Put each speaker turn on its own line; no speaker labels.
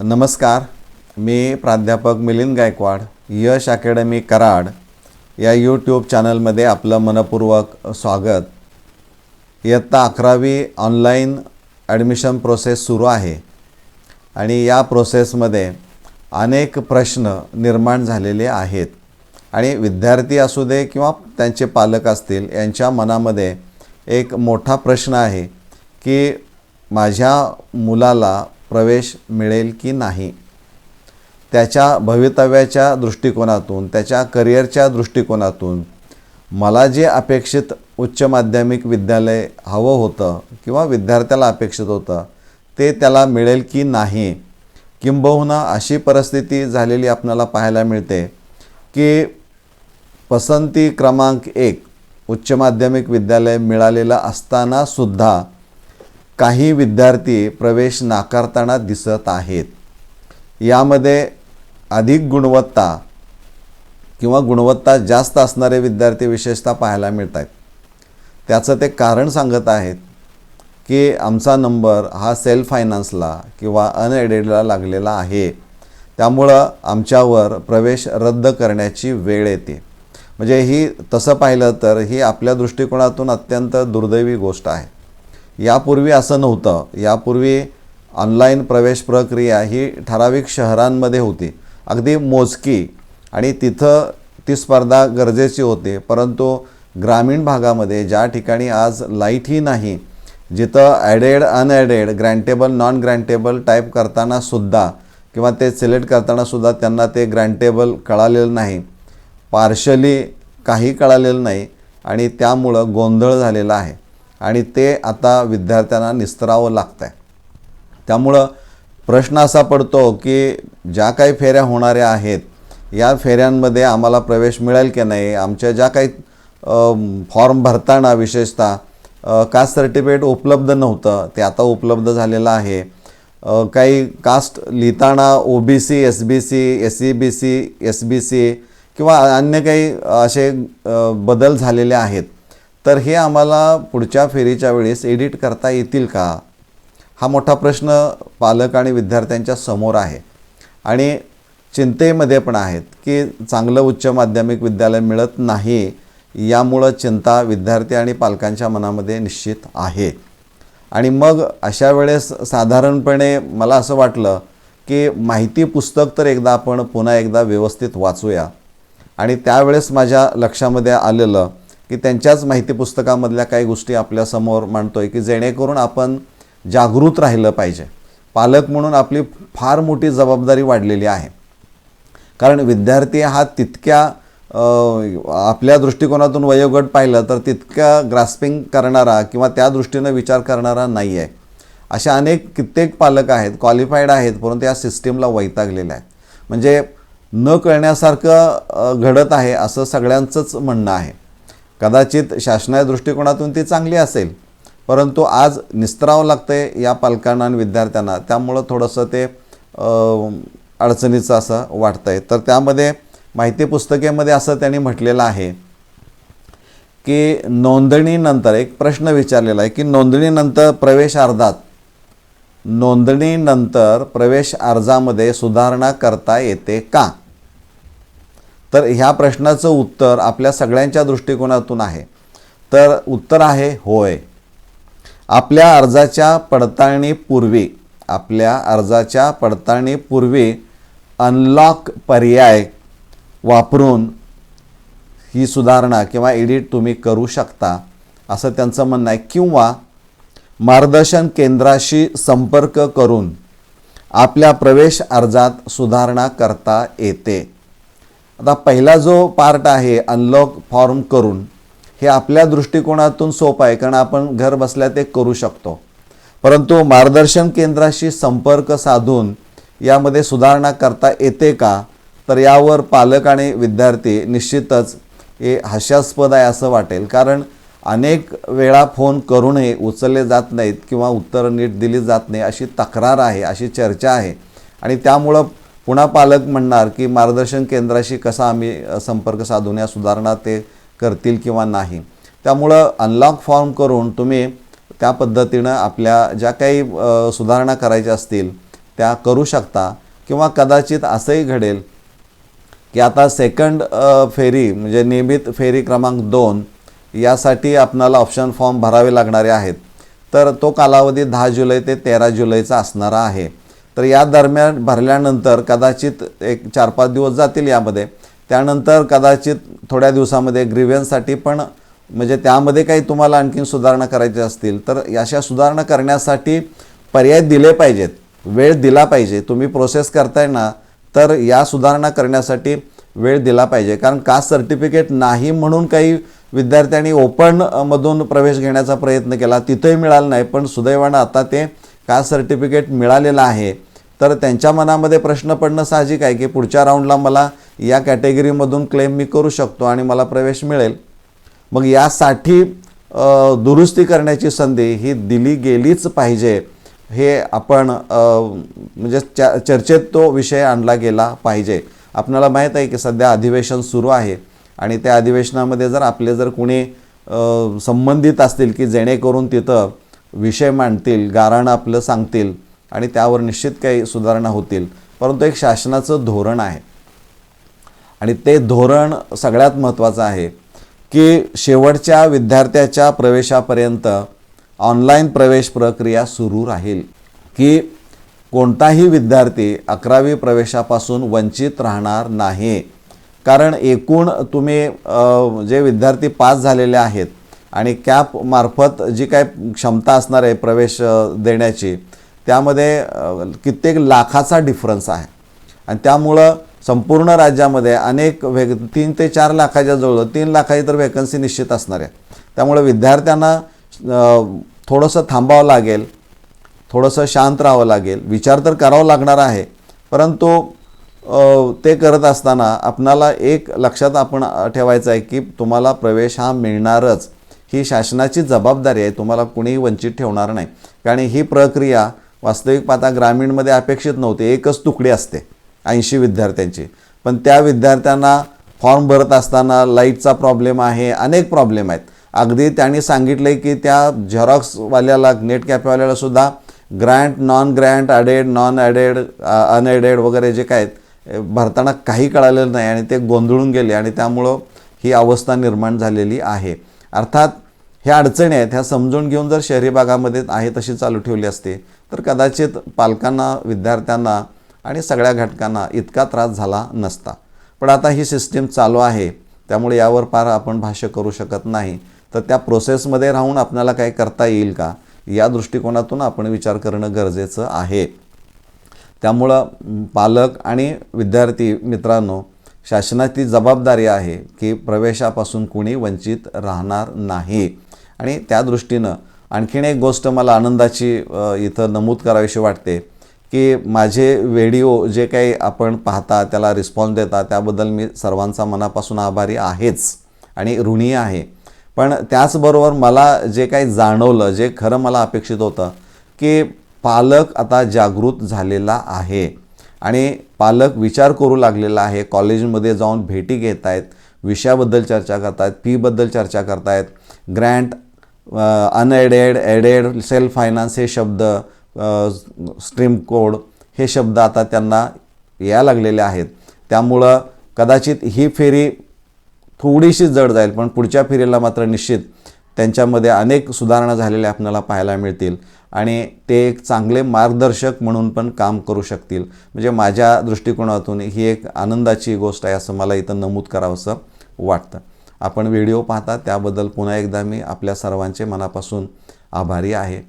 नमस्कार मी प्राध्यापक मिलिंद गायकवाड यश अकॅडमी कराड या यूट्यूब चॅनलमध्ये आपलं मनपूर्वक स्वागत. इयत्ता अकरावी ऑनलाईन ॲडमिशन प्रोसेस सुरू आहे आणि या प्रोसेसमध्ये अनेक प्रश्न निर्माण झालेले आहेत आणि विद्यार्थी असू दे किंवा त्यांचे पालक असतील यांच्या मनामध्ये एक मोठा प्रश्न आहे की माझ्या मुलाला प्रवेश मिळेल की नाही? त्याच्या भवितव्याच्या दृष्टिकोनातून त्याच्या करिअरच्या दृष्टिकोनातून मला जे अपेक्षित उच्च माध्यमिक विद्यालय हवं होतं किंवा विद्यार्थ्याला अपेक्षित होतं ते त्याला मिळेल की नाही? किंबहुना अशी परिस्थिती झालेली आपल्याला पाहायला मिळते की पसंती क्रमांक एक उच्च माध्यमिक विद्यालय मिळालेलं असतानासुद्धा काही विद्यार्थी प्रवेश नाकारताना दिसत आहेत. यामध्ये अधिक गुणवत्ता किंवा गुणवत्ता जास्त असणारे विद्यार्थी विशेषतः पाहायला मिळत आहेत त्याचं ते कारण सांगत आहेत की आमचा नंबर हा सेल्फ फायनान्सला किंवा अनएडेडला लागलेला आहे. त्यामुळं आमच्यावर प्रवेश रद्द करण्याची वेळ येते. म्हणजे ही तसं पाहिलं तर ही आपल्या दृष्टिकोनातून अत्यंत दुर्दैवी गोष्ट आहे. यापूर्वी असं नव्हतं. यापूर्वी ऑनलाईन प्रवेश प्रक्रिया ही ठराविक शहरांमध्ये होती. अगदी मोजकी आणि तिथं ती स्पर्धा गरजेची होते. परंतु ग्रामीण भागामध्ये ज्या ठिकाणी आज लाईटही नाही जिथं aided unaided grantable non grantable type करताना सुद्धा किंवा ते सिलेक्ट करताना सुद्धा त्यांना ते ग्रँटेबल कळालेलं नाही. पार्शली काही कळालेलं नाही आणि त्यामुळं गोंधळ झालेला आहे. आणि ते आता विद्यार्थ्यांना निस्तरावं लागतं आहे त्यामुळं प्रश्न असा पडतो की ज्या काही फेऱ्या होणाऱ्या आहेत या फेऱ्यांमध्ये आम्हाला प्रवेश मिळेल की नाही? आमच्या ज्या काही फॉर्म भरताना विशेषतः कास्ट सर्टिफिकेट उपलब्ध नव्हतं? ते आता उपलब्ध झालेलं आहे. काही कास्ट लिहिताना O B C S B C S C B C S B C किंवा अन्य काही असे बदल झालेले आहेत. तर हे आम्हाला पुढच्या फेरीच्या वेळेस एडिट करता येतील का? हा मोठा प्रश्न पालक आणि विद्यार्थ्यांच्या समोर आहे. आणि चिंतेमध्ये पण आहेत की चांगलं उच्च माध्यमिक विद्यालय मिळत नाही यामुळं चिंता विद्यार्थी आणि पालकांच्या मनामध्ये निश्चित आहे. आणि मग अशा वेळेस साधारणपणे मला असं वाटलं की माहिती पुस्तक तर एकदा आपण पुन्हा एकदा व्यवस्थित वाचूया. आणि त्यावेळेस माझ्या लक्षामध्ये आलेलं की त्यांच्याच माहिती पुस्तकामधल्या काही गोष्टी आपल्यासमोर मांडतोय की जेणेकरून आपण जागृत राहिलं पाहिजे. पालक म्हणून आपली फार मोठी जबाबदारी वाढलेली आहे. कारण विद्यार्थी हा तितक्या आपल्या दृष्टिकोनातून वयोगट पाहिलं तर तितक्या ग्रास्पिंग करणारा किंवा त्या दृष्टीनं विचार करणारा नाही आहे अशा अनेक कित्येक पालक आहेत क्वालिफाईड आहेत परंतु या सिस्टीमला वैतागलेल्या आहेत. म्हणजे न कळण्यासारखं घडत आहे असं सगळ्यांचंच म्हणणं आहे. कदाचित शासनाच्या दृष्टिकोनातून ती चांगली असेल. परंतु आज निस्तरावं लागतंय या पालकांना आणि विद्यार्थ्यांना. त्यामुळं थोडंसं ते अडचणीचं असं वाटतं आहे तर त्यामध्ये माहिती पुस्तकेमध्ये असं त्यांनी म्हटलेलं आहे की नोंदणीनंतर एक प्रश्न विचारलेला आहे की नोंदणीनंतर प्रवेश अर्जात नोंदणीनंतर प्रवेश अर्जामध्ये सुधारणा करता येते का? तर ह्या प्रश्नाचं उत्तर आपल्या सगळ्यांच्या दृष्टिकोनातून आहे. तर उत्तर आहे होय. आपल्या अर्जाच्या पडताळणीपूर्वी आपल्या अर्जाच्या पडताळणीपूर्वी अनलॉक पर्याय वापरून ही सुधारणा किंवा एडिट तुम्ही करू शकता असं त्यांचं म्हणणं आहे. किंवा मार्गदर्शन केंद्राशी संपर्क करून आपल्या प्रवेश अर्जात सुधारणा करता येते. आता पहिला जो पार्ट आहे अनलॉक फॉर्म करून हे आपल्या दृष्टिकोनातून सोपं आहे कारण आपण घर बसल्या ते करू शकतो. परंतु मार्गदर्शन केंद्राशी संपर्क साधून यामध्ये सुधारणा करता येते का? तर यावर पालक आणि विद्यार्थी निश्चितच हे हास्यास्पद आहे असं वाटेल. कारण अनेक वेळा फोन करूनही उचलले जात नाहीत किंवा उत्तरं नीट दिली जात नाही अशी तक्रार आहे अशी चर्चा आहे. आणि त्यामुळं पुन्हा पालक म्हणणार की मार्गदर्शन केंद्राशी कसा आम्ही संपर्क साधून या सुधारणा ते करतील किंवा नाही. त्यामुळं अनलॉक फॉर्म करून तुम्ही त्या पद्धतीनं आपल्या ज्या काही सुधारणा करायच्या असतील त्या करू शकता किंवा कदाचित असंही घडेल की आता सेकंड फेरी म्हणजे नियमित फेरी क्रमांक दोन यासाठी आपणाला ऑप्शन फॉर्म भरावे लागणारे आहेत. तर तो कालावधी दहा जुलै ते तेरा जुलैचा असणारा आहे. तर या दरम्यान भरल्यानंतर कदाचित एक चार पाच दिवस जातील यामध्ये. त्यानंतर कदाचित थोड्या दिवसामध्ये ग्रीव्हन्ससाठी पण म्हणजे त्यामध्ये काही तुम्हाला आणखीन सुधारणा करायच्या असतील तर अशा सुधारणा करण्यासाठी पर्याय दिले पाहिजेत वेळ दिला पाहिजे. तुम्ही प्रोसेस करताय ना तर या सुधारणा करण्यासाठी वेळ दिला पाहिजे. कारण कास्ट सर्टिफिकेट नाही म्हणून काही विद्यार्थ्यांनी ओपनमधून प्रवेश घेण्याचा प्रयत्न केला तिथंही मिळालं नाही. पण सुदैवानं आता ते कास्ट सर्टिफिकेट मिळालेलं आहे. तर त्यांच्या मनामध्ये प्रश्न पडणं साहजिक आहे की पुढच्या राऊंडला मला या कॅटेगरीमधून क्लेम मी करू शकतो आणि मला प्रवेश मिळेल. मग यासाठी दुरुस्ती करण्याची संधी ही दिली गेलीच पाहिजे. हे आपण म्हणजे च चर्चेत तो विषय आणला गेला पाहिजे. आपल्याला माहीत आहे की सध्या अधिवेशन सुरू आहे आणि त्या अधिवेशनामध्ये जर आपले जर कुणी संबंधित असतील की जेणेकरून तिथं विषय मांडतील गाराणं आपलं सांगतील आणि त्यावर निश्चित काही सुधारणा होतील. परंतु एक शासनाचं धोरण आहे. आणि ते धोरण सगळ्यात महत्त्वाचं आहे की शेवटच्या विद्यार्थ्याच्या प्रवेशापर्यंत ऑनलाईन प्रवेश प्रक्रिया सुरू राहील. की कोणताही विद्यार्थी अकरावी प्रवेशापासून वंचित राहणार नाही. कारण एकूण तुम्ही जे विद्यार्थी पास झालेले आहेत आणि कॅप मार्फत जी काय क्षमता असणार आहे प्रवेश देण्याची त्यामध्ये कित्येक लाखाचा डिफरन्स आहे. आणि त्यामुळं संपूर्ण राज्यामध्ये अनेक वे तीन ते चार लाखाच्या जवळ तीन लाखाची तर वेकन्सी निश्चित असणार आहे. त्यामुळे विद्यार्थ्यांना थोडंसं थांबावं लागेल थोडंसं शांत राहावं लागेल. विचार तर करावा लागणार आहे परंतु ते करत असताना आपणाला एक लक्षात आपण ठेवायचं आहे की तुम्हाला प्रवेश हा मिळणारच. ही शासनाची जबाबदारी आहे तुम्हाला कुणीही वंचित ठेवणार नाही. कारण ही प्रक्रिया वास्तविक पाहता ग्रामीणमध्ये अपेक्षित नव्हते. एकच तुकडी असते ऐंशी विद्यार्थ्यांची. पण त्या विद्यार्थ्यांना फॉर्म भरत असताना लाईटचा प्रॉब्लेम आहे अनेक प्रॉब्लेम आहेत. अगदी त्यांनी सांगितलं की त्या झेरॉक्सवाल्याला नेट कॅफेवाल्याला सुद्धा grant non grant aided non aided unaided वगैरे जे काय आहेत, भरताना काही कळालेलं नाही आणि ते गोंधळून गेले आणि त्यामुळं ही अवस्था निर्माण झालेली आहे. अर्थात ह्या अडचणी आहेत ह्या समजून घेऊन जर शहरी भागामध्ये आहे तशी चालू ठेवली असते तर कदाचित पालकांना विद्यार्थ्यांना आणि सगळ्या घटकांना इतका त्रास झाला नसता. पण आता ही सिस्टीम चालू आहे. त्यामुळे यावर फार आपण भाष्य करू शकत नाही. तर त्या प्रोसेसमध्ये राहून आपल्याला काय करता येईल का? या दृष्टिकोनातून आपण विचार करणं गरजेचं आहे. त्यामुळं पालक आणि विद्यार्थी मित्रांनो शासनाची जबाबदारी आहे की प्रवेशापासून कुणी वंचित राहणार नाही. आणि त्या दृष्टीनं आणखीन एक गोष्ट मला आनंदाची इथं नमूद करावीशी वाटते की माझे व्हिडिओ जे काही आपण पाहता त्याला रिस्पॉन्स देता त्याबद्दल मी सर्वांचा मनापासून आभारी आहेच आणि ऋणी आहे. पण त्याचबरोबर मला जे काही जाणवलं जे खरं मला अपेक्षित होतं की पालक आता जागृत झालेला आहे आणि पालक विचार करू लागलेला आहे कॉलेजमध्ये जाऊन भेटी घेत आहेत विषयाबद्दल चर्चा करत आहेत फीबद्दल चर्चा करत आहेत grant unaided aided self finance हे शब्द स्ट्रीम कोड हे शब्द आता त्यांना या लागलेले आहेत. त्यामुळं कदाचित ही फेरी थोडीशी जड जाईल पण पुढच्या फेरीला मात्र निश्चित त्यांच्यामध्ये अनेक सुधारणा झालेल्या आपल्याला पाहायला मिळतील. आणि ते एक चांगले मार्गदर्शक म्हणून पण काम करू शकतील. म्हणजे माझ्या दृष्टिकोनातून ही एक आनंदाची गोष्ट आहे असं मला इथं नमूद करावंसं वाटतं. आपण व्हिडिओ पाहता त्याबद्दल पुन्हा एकदा मी आपल्या सर्वांचे मनापासून आभारी आहे.